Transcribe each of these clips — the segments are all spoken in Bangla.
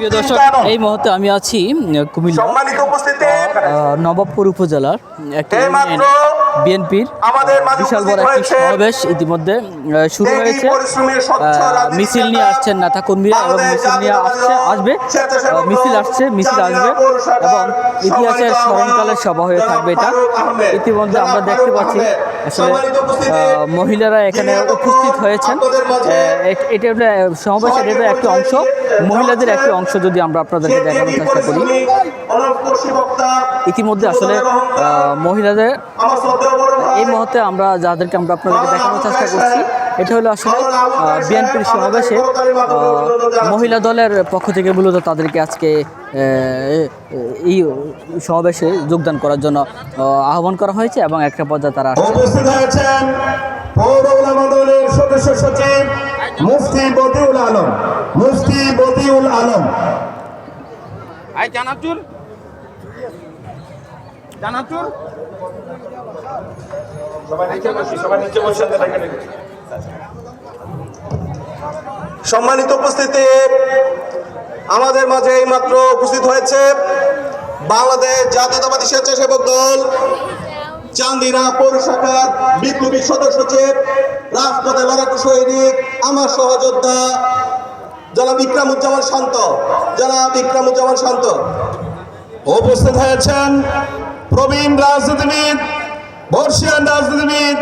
প্রিয় দর্শক এই মুহূর্তে আমি আছি কুমিল্লা। নবাবপুর উপজেলার একটি বিএনপির বিশাল বড় একটি সমাবেশ ইতিমধ্যে শুরু হয়েছে। মিছিল নিয়ে আসছেন নেতা কর্মীরা এবং মিছিল নিয়ে আসছে আসবে। মিছিল আসছে মিছিল আসবে। এবং ইতিহাসের স্মরণকালের সভা হয়ে থাকবে এটা। ইতিমধ্যে আমরা দেখতে পাচ্ছি আসলে মহিলারা এখানে উপস্থিত হয়েছেন। এট- সমাবেশের এটা একটি অংশ। মহিলাদের একটি অংশ যদি আমরা আপনাদেরকে দেখানোর চেষ্টা করি। ইতিমধ্যে আসলে মহিলাদের এই মুহূর্তে আমরা যাদেরকে আমরা আপনাদেরকে দেখানোর চেষ্টা করছি এটা হলো আসলে বিএনপির সমাবেশে মহিলা দলের পক্ষ থেকে মূলত তাদেরকে আজকে এই সমাবেশে যোগদান করার জন্য আহ্বান করা হয়েছে এবং একটা পর্যায়ে তারা আসছে। উপস্থিত হয়েছেন পৌর দলের সদস্য সচিব মুফতি বদিউল আলম। মুফতি বদিউল আলম। আই জানাতুর। জানাতুর। সম্মানিত উপস্থিতি আমাদের মাঝে এইমাত্র উপস্থিত হয়েছে বাংলাদেশ জাতীয়তাবাদী স্বেচ্ছাসেবক দল চান্দিনা পৌর শাখার বিপ্লবী সদস্য সচিব রাজপথে লড়াকু সৈনিক আমার সহযোদ্ধা জনাব ইকরামুজ্জামান শান্ত, জনাব ইকরামুজ্জামান শান্ত। উপস্থিত হয়েছেন প্রবীণ রাজনীতিবিদ, বর্ষিয়ান রাজনীতিবিদ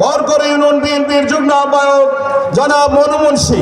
বরকর ইউনিয়ন বিএনপির যুগ্ম আহ্বায়ক জনাব মনু মুন্সি